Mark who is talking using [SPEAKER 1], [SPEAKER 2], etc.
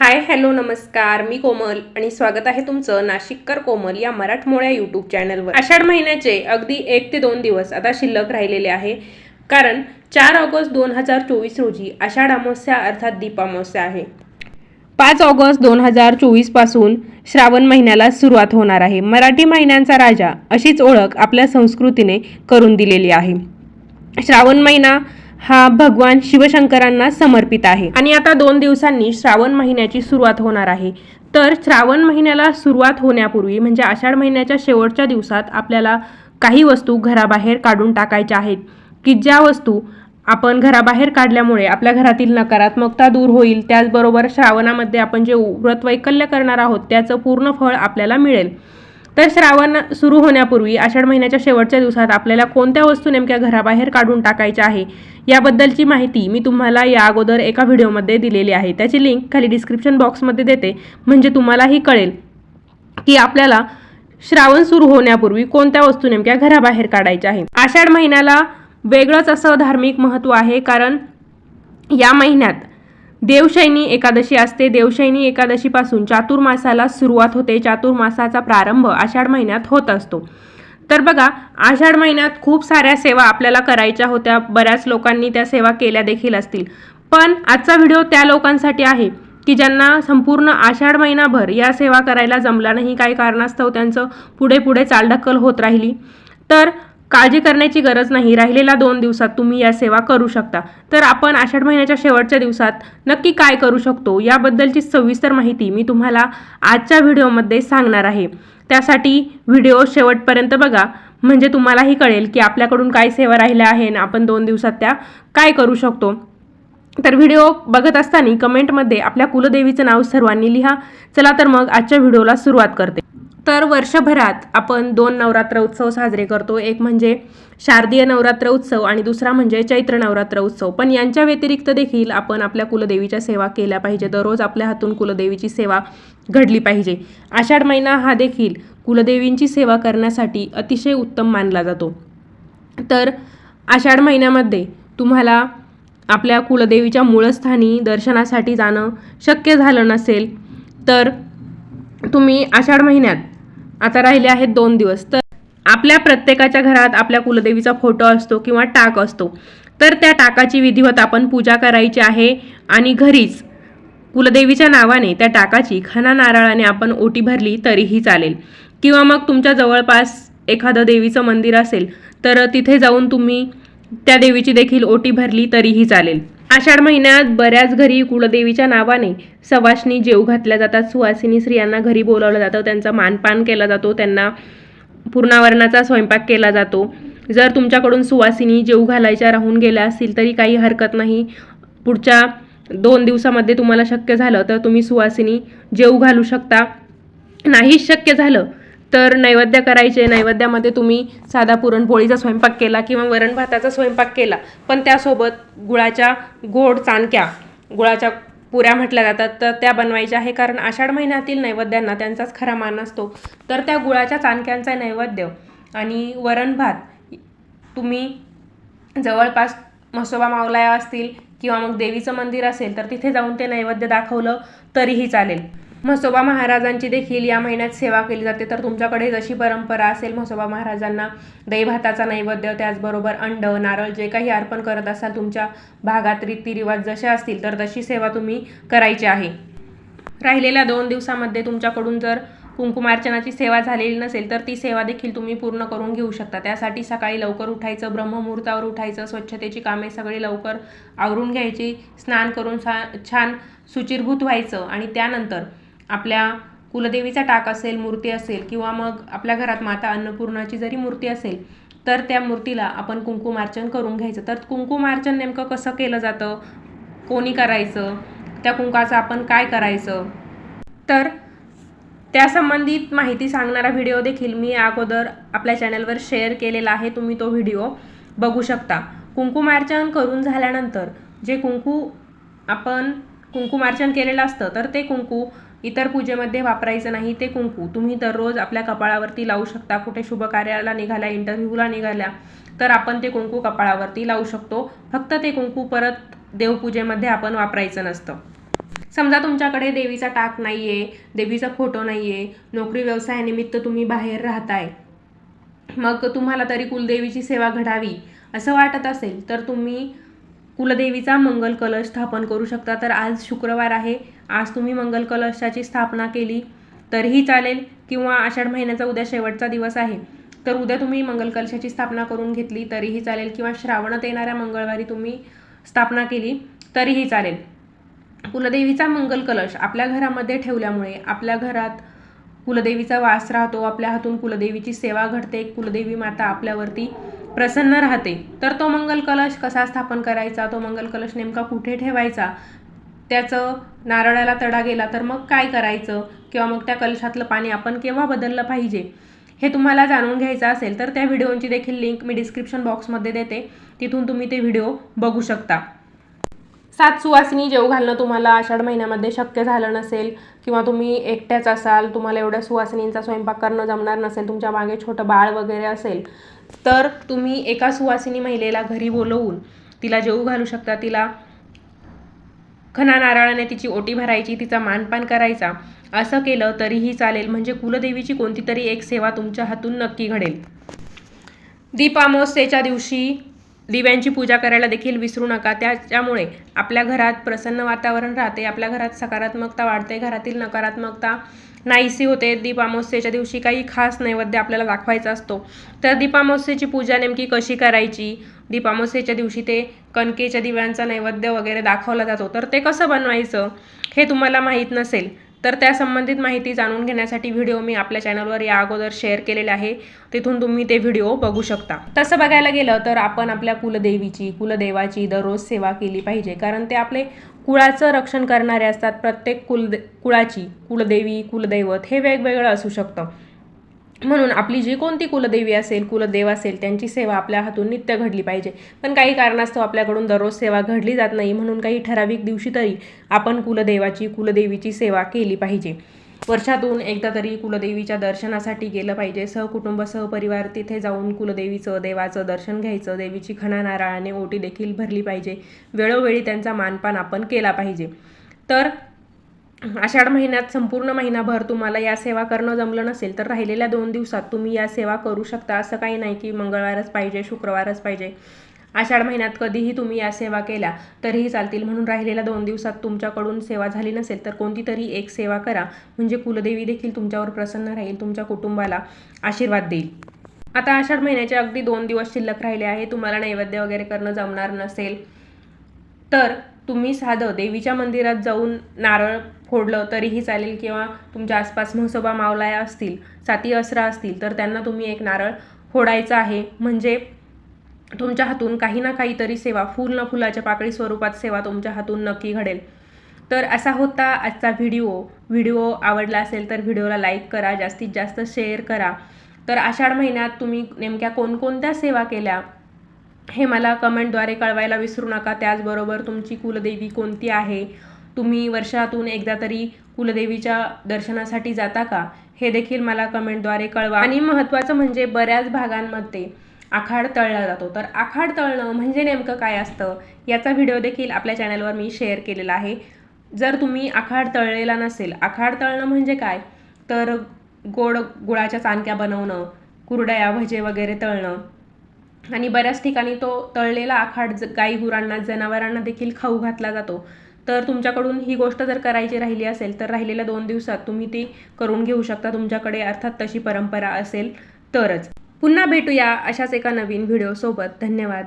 [SPEAKER 1] Hi hello नमस्कार. मी कोमल आणि स्वागत आहे तुमचं नाशिककर कोमल या मराठमोळ्या यूट्यूब चॅनलवर आषाढ महिन्याचे अगदी एक ते दोन दिवस आता शिल्लक राहिलेले आहे. कारण चार ऑगस्ट दोन हजार चोवीस रोजी आषाढ अमावस्या अर्थात दीपामावस्या आहे. पाच ऑगस्ट दोन हजार चोवीसपासून श्रावण महिन्याला सुरुवात होणार आहे. मराठी महिन्यांचा राजा अशीच ओळख आपल्या संस्कृतीने करून दिलेली आहे. श्रावण महिना हा भगवान शिवशंकरांना समर्पित आहे. आणि आता दोन दिवसांनी श्रावण महिन्याची सुरुवात होणार आहे. तर श्रावण महिन्याला सुरुवात होण्यापूर्वी म्हणजे आषाढ महिन्याच्या शेवटच्या दिवसात आपल्याला काही वस्तू घराबाहेर काढून टाकायच्या आहेत. की ज्या वस्तू आपण घराबाहेर काढल्यामुळे आपल्या घरातील नकारात्मकता दूर होईल त्याचबरोबर श्रावणामध्ये आपण जे व्रत वैकल्य करणार आहोत त्याचं पूर्ण फळ आपल्याला मिळेल. तर श्रावण सुरू होण्यापूर्वी आषाढ महिन्याच्या शेवटच्या दिवसात आपल्याला कोणत्या वस्तू नेमक्या घराबाहेर काढून टाकायच्या आहे याबद्दलची माहिती मी तुम्हाला या अगोदर एका व्हिडिओमध्ये दिलेली आहे. त्याची लिंक खाली डिस्क्रिप्शन बॉक्समध्ये देते. म्हणजे तुम्हालाही कळेल की आपल्याला श्रावण सुरू होण्यापूर्वी कोणत्या वस्तू नेमक्या घराबाहेर काढायच्या आहे. आषाढ महिन्याला वेगळंच असं धार्मिक महत्त्व आहे कारण या महिन्यात देवशैनी एकादशी असते. देवशैनी एकादशीपासून चातुर्मासाला सुरुवात होते. चातुर्मासाचा प्रारंभ आषाढ महिन्यात होत असतो. तर बघा आषाढ महिन्यात खूप साऱ्या सेवा आपल्याला करायच्या होत्या. बऱ्याच लोकांनी त्या सेवा केल्या देखील असतील. पण आजचा व्हिडिओ त्या लोकांसाठी आहे की ज्यांना संपूर्ण आषाढ महिनाभर या सेवा करायला जमला नाही काही कारणास्तव त्यांचं पुढे पुढे चालढकल होत राहिली. तर काळजी करण्याची गरज नाही. राहिलेल्या दोन दिवसात तुम्ही या सेवा करू शकता. तर आपण आषाढ महिन्याच्या शेवटच्या दिवसात नक्की काय करू शकतो याबद्दलची सविस्तर माहिती मी तुम्हाला आजच्या व्हिडिओमध्ये सांगणार आहे. त्यासाठी व्हिडिओ शेवटपर्यंत बघा. म्हणजे तुम्हालाही कळेल की आपल्याकडून काय सेवा राहिल्या आहे आणि आपण दोन दिवसात त्या काय करू शकतो. तर व्हिडिओ बघत असताना कमेंटमध्ये आपल्या कुलदेवीचं नाव सर्वांनी लिहा. चला तर मग आजच्या व्हिडिओला सुरुवात करते. तर वर्षभरात आपण दोन नवरात्र उत्सव साजरे करतो. एक म्हणजे शारदीय नवरात्र उत्सव आणि दुसरा म्हणजे चैत्र नवरात्र उत्सव. पण यांच्या व्यतिरिक्त देखील आपण आपल्या कुलदेवीच्या सेवा केल्या पाहिजे. दररोज आपल्या हातून कुलदेवीची सेवा घडली पाहिजे. आषाढ महिना हा देखील कुलदेवींची सेवा करण्यासाठी अतिशय उत्तम मानला जातो. तर आषाढ महिन्यामध्ये तुम्हाला आपल्या कुलदेवीच्या मूळस्थानी दर्शनासाठी जाणं शक्य झालं नसेल तर तुम्ही आषाढ महिन्यात आता राहिले आहेत दोन दिवस. तर आपल्या प्रत्येकाच्या घरात आपल्या कुलदेवीचा फोटो असतो किंवा टाक असतो. तर त्या टाकाची विधिवत आपण पूजा करायची आहे आणि घरीच कुलदेवीच्या नावाने त्या टाकाची खना नारळाने आपण ओटी भरली तरीही चालेल. किंवा मग तुमच्या जवळपास एखादं देवीचं मंदिर असेल तर तिथे जाऊन तुम्ही त्या देवीची देखील ओटी भरली तरीही चालेल. आषाढ महिन्यात बऱ्याच घरी कुलदेवीच्या नावाने सवाशणी जेव घातल्या जातात. सुवासिनी स्त्रियांना घरी बोलावलं जातं. त्यांचा मानपान केला जातो. त्यांना पूर्णावरणाचा स्वयंपाक केला जातो. जर तुमच्याकडून सुवासिनी जेव घालायच्या राहून गेल्या असतील तरी काही हरकत नाही. पुढच्या दोन दिवसामध्ये तुम्हाला शक्य झालं तर तुम्ही सुवासिनी जेव घालू शकता. नाही शक्य झालं तर नैवेद्य करायचे नैवेद्यामध्ये तुम्ही साधा पुरणपोळीचा स्वयंपाक केला किंवा वरण भाताचा स्वयंपाक केला पण त्यासोबत गुळाच्या गोड चाणक्या गुळाच्या पुऱ्या म्हटल्या जातात तर त्या बनवायच्या आहे. कारण आषाढ महिन्यातील नैवेद्यांना त्यांचाच खरा मान असतो. तर त्या गुळाच्या चाणक्यांचा नैवेद्य आणि वरण भात तुम्ही जवळपास म्हसोबा मावलाया असतील किंवा मग देवीचं मंदिर असेल तर तिथे जाऊन ते नैवेद्य दाखवलं तरीही चालेल. म्हसोबा महाराजांची देखील या महिन्यात सेवा केली जाते. तर तुमच्याकडे जशी परंपरा असेल म्हसोबा महाराजांना दहीभाताचा नैवेद्य त्याचबरोबर अंड नारळ जे काही अर्पण करत असाल तुमच्या भागात रीतिरिवाज जसे असतील तर तशी सेवा तुम्ही करायची आहे. राहिलेल्या दोन दिवसामध्ये तुमच्याकडून जर कुंकुमार्चनाची सेवा झालेली नसेल तर ती सेवा देखील तुम्ही पूर्ण करून घेऊ शकता. त्यासाठी सकाळी लवकर उठायचं ब्रह्ममुहूर्तावर उठायचं स्वच्छतेची कामे सगळी लवकर आवरून घ्यायची स्नान करून सा छान सुचिरभूत व्हायचं आणि त्यानंतर आपल्या कुलदेवीचा टाक असेल मूर्ती असेल किंवा मग आपल्या घरात माता अन्नपूर्णाची जरी मूर्ती असेल तर त्या मूर्तीला आपण कुंकुमार्चन करून घ्यायचं. तर कुंकुमार्चन नेमकं कसं केलं जातं? कोणी करायचं? त्या कुंकाचं आपण काय करायचं? तर त्या संबंधित माहिती सांगणारा व्हिडिओ देखील मी अगोदर आपल्या चॅनलवर शेअर केलेला आहे. तुम्ही तो व्हिडिओ बघू शकता. कुंकुमार्चन करून झाल्यानंतर जे कुंकू आपण कुंकुमार्चन केलेलं असतं तर ते कुंकू इतर पूजेमध्ये वापरायचं नाही ते कुंकू. तुम्ही दररोज आपल्या कपाळावरती लावू शकता. कुठे शुभ कार्याला निघाल्या इंटरव्ह्यूला निघाल्या तर आपण ते कुंकू कपाळावरती लावू शकतो. फक्त ते कुंकू परत देवपूजेमध्ये आपण वापरायचं नसतं. समजा तुमच्याकडे देवीचा टाक नाही आहे देवीचा फोटो नाही आहे नोकरी व्यवसायानिमित्त तुम्ही बाहेर राहताय मग तुम्हाला तरी कुलदेवीची सेवा घडावी असं वाटत असेल तर तुम्ही कुलदेवीचा मंगल कलश स्थापन करू शकता. तर आज शुक्रवार आहे. आज तुम्ही मंगल कलशाची स्थापना केली तरीही चालेल किंवा आषाढ महिन्याचा उद्या शेवटचा दिवस आहे. तर उद्या तुम्ही मंगल कलशाची स्थापना करून घेतली तरीही चालेल किंवा श्रावणात येणाऱ्या मंगळवारी तुम्ही स्थापना केली तरीही चालेल. कुलदेवीचा मंगल कलश आपल्या घरामध्ये ठेवल्यामुळे आपल्या घरात कुलदेवीचा वास राहतो. आपल्या हातून कुलदेवीची सेवा घडते. कुलदेवी माता आपल्यावरती प्रसन्न राहते. तर तो मंगल कलश कसा स्थापन करायचा? तो मंगल कलश नेमका कुठे ठेवायचा? त्याचं नारळाला तडा गेला तर मग काय करायचं? किंवा मग त्या कलशातलं पाणी आपण केव्हा बदललं पाहिजे? हे तुम्हाला जाणून घ्यायचं असेल तर त्या व्हिडिओची देखील लिंक मी डिस्क्रिप्शन बॉक्समध्ये देते. तिथून तुम्ही ते व्हिडिओ बघू शकता. सात सुवासिनी जेव घालणं तुम्हाला आषाढ महिन्यामध्ये शक्य झालं नसेल किंवा तुम्ही एकट्याच असाल तुम्हाला एवढ्या सुवासिनींचा स्वयंपाक करणं जमणार नसेल तुमच्या मागे छोटं बाळ वगैरे असेल तर तुम्ही एका सुवासिनी महिलेला घरी बोलवून तिला जेवू घालू शकता. तिला खना नारळाने तिची ओटी भरायची तिचा मानपान करायचा असं केलं तरीही चालेल. म्हणजे कुलदेवीची कोणती तरी एक सेवा तुमच्या हातून नक्की घडेल. दीपामोसेच्या दिवशी दिव्यांची पूजा करायला देखील विसरू नका. त्याच्यामुळे आपल्या घरात प्रसन्न वातावरण राहते आपल्या घरात सकारात्मकता वाढते घरातील नकारात्मकता नाहीशी होते. दीपामोस्येच्या दिवशी काही खास नैवेद्य आपल्याला दाखवायचा असतो. तर दीपामोस्येची पूजा नेमकी कशी करायची? दीपामोस्येच्या दिवशी ते कणकेच्या दिव्यांचा नैवेद्य वगैरे दाखवला जातो. तर ते कसं बनवायचं हे तुम्हाला माहीत नसेल. तर त्या संबंधित माहिती जाणून घेण्यासाठी व्हिडिओ मी आपल्या चॅनलवर या अगोदर शेअर केलेले आहे. तिथून तुम्ही ते व्हिडिओ बघू शकता. तसं बघायला गेलं तर आपण आपल्या कुलदेवीची कुलदेवाची दररोज सेवा केली पाहिजे. कारण ते आपले कुळाचं रक्षण करणारे असतात. प्रत्येक कुलदे कुळाची कुलदेवी कुलदैवत हे वेगवेगळं असू शकतं. म्हणून आपली जी कोणती कुलदेवी असेल कुलदेव असेल त्यांची सेवा आपल्या हातून नित्य घडली पाहिजे. पण काही कारणास्तव आपल्याकडून दररोज सेवा घडली जात नाही म्हणून काही ठराविक दिवशी तरी आपण कुलदेवाची कुलदेवीची सेवा केली पाहिजे. वर्षातून एकदा तरी कुलदेवीच्या दर्शनासाठी गेलं पाहिजे. सहकुटुंब सहपरिवार तिथे जाऊन कुलदेवीचं देवाचं दर्शन घ्यायचं देवीची खणा नारळाने ओटी देखील भरली पाहिजे. वेळोवेळी त्यांचा मानपान आपण केला पाहिजे. तर आषाढ महिन्यात संपूर्ण महिनाभर तुम्हाला या सेवा करणं जमलं नसेल तर राहिलेल्या दोन दिवसात तुम्ही या सेवा करू शकता. असं काही नाही की मंगळवारच पाहिजे शुक्रवारच पाहिजे. आषाढ महिन्यात कधीही तुम्ही या सेवा केल्या तरीही चालतील. म्हणून राहिलेल्या दोन दिवसात तुमच्याकडून सेवा झाली नसेल तर कोणती तरी एक सेवा करा. म्हणजे कुलदेवी देखील तुमच्यावर प्रसन्न राहील तुमच्या कुटुंबाला आशीर्वाद देईल. आता आषाढ महिन्याचे अगदी दोन दिवस शिल्लक राहिले आहे. तुम्हाला नैवेद्य वगैरे करणं जमणार नसेल तर तुम्ही साधं देवीच्या मंदिरात जाऊन नारळ फोडलं तरीही चालेल किंवा तुमच्या आसपास म्हसोबा मावलाया असतील साती असरा असतील तर त्यांना तुम्ही एक नारळ फोडायचा आहे. म्हणजे तुमच्या हातून काही ना काहीतरी सेवा फुल न फुलाच्या पाकळी स्वरूपात सेवा तुमच्या हातून नक्की घडेल. तर असा होता आजचा व्हिडिओ. व्हिडिओ आवडला असेल तर व्हिडिओला लाईक करा जास्तीत जास्त शेअर करा. तर आषाढ महिन्यात तुम्ही नेमक्या कोणकोणत्या सेवा केल्या? हे मला कमेंटद्वारे कळवायला विसरू नका. त्याचबरोबर तुमची कुलदेवी कोणती आहे? तुम्ही वर्षातून एकदा तरी कुलदेवीच्या दर्शनासाठी जाता का? हे देखील मला कमेंटद्वारे कळवा. आणि महत्त्वाचं म्हणजे बऱ्याच भागांमध्ये आखाड तळला जातो. तर आखाड तळणं म्हणजे नेमकं काय असतं? याचा व्हिडिओ देखील आपल्या चॅनलवर मी शेअर केलेला आहे. जर तुम्ही आखाड तळलेला नसेल आखाड तळणं म्हणजे काय? तर गोड गुळाच्या चानक्या बनवणं कुरड्या भजे वगैरे तळणं आणि बऱ्याच ठिकाणी तो तळलेला आखाड ज गाई गुरांना जनावरांना देखील खाऊ घातला जातो. तर तुमच्याकडून ही गोष्ट जर करायची राहिली असेल तर राहिलेल्या दोन दिवसात तुम्ही ती करून घेऊ शकता. तुमच्याकडे अर्थात तशी परंपरा असेल तरच. पुन्हा भेटूया अशाच एका नवीन व्हिडिओसोबत धन्यवाद.